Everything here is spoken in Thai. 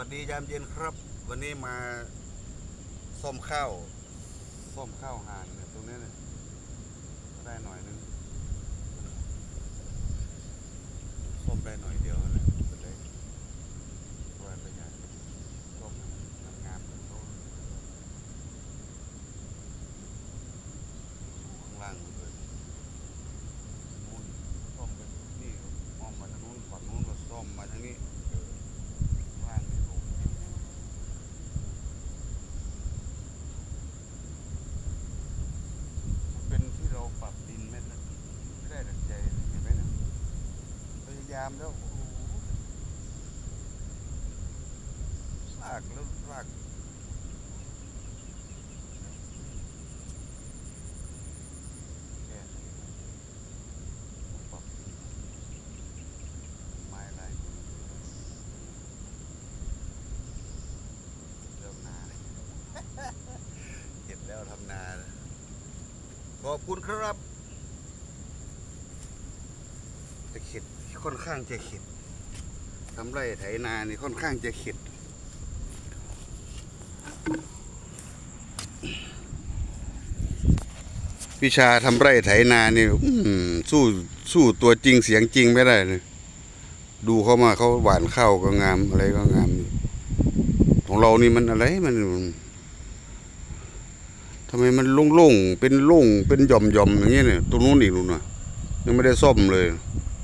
วัสดียามเย็นครับ วันนี้มาซ่อมข้าวซ่อมข้าวห่านเนี่ยตรงนี้เนี่ยได้หน่อยนึงซ่อมได้หน่อยเดียวนะเป็นไรว่าไปอย่างซ่อมให้มันงามเหมือนเขาข้างล่างหมดเลยนู้นซ่อมไปนี่มองมาทางนู้นฝั่งนู้นก็ซ่อมมาทางนี้เออข้างล่างนี่โอ้ มันเป็นที่เราปรับดินไม่ได้ไม่ได้ดังใจเห็นไหมเนี่ยพ ยามแล้วลากแล้วลากงปรับไม้อะไรเริ่มนาเห็นแล้วทำนา ขอบคุณครับ จะเข็ด ค่อนข้างจะเข็ดทำไรไถนานี่ค่อนข้างจะเข็ดวิชาทำไรไถนานี่สู้สู้ตัวจริงเสียงจริงไม่ได้เลยดูเขามาเขาหวานข้าวก็งามอะไรก็งาม ของเรานี่มันอะไรมันทำไมมันโล่งๆเป็นโล่งเป็นหย่อมๆอย่างเงี้ยเนี่ยตรงนู้นอีกนู่นน่ะยังไม่ได้ซ่อมเลย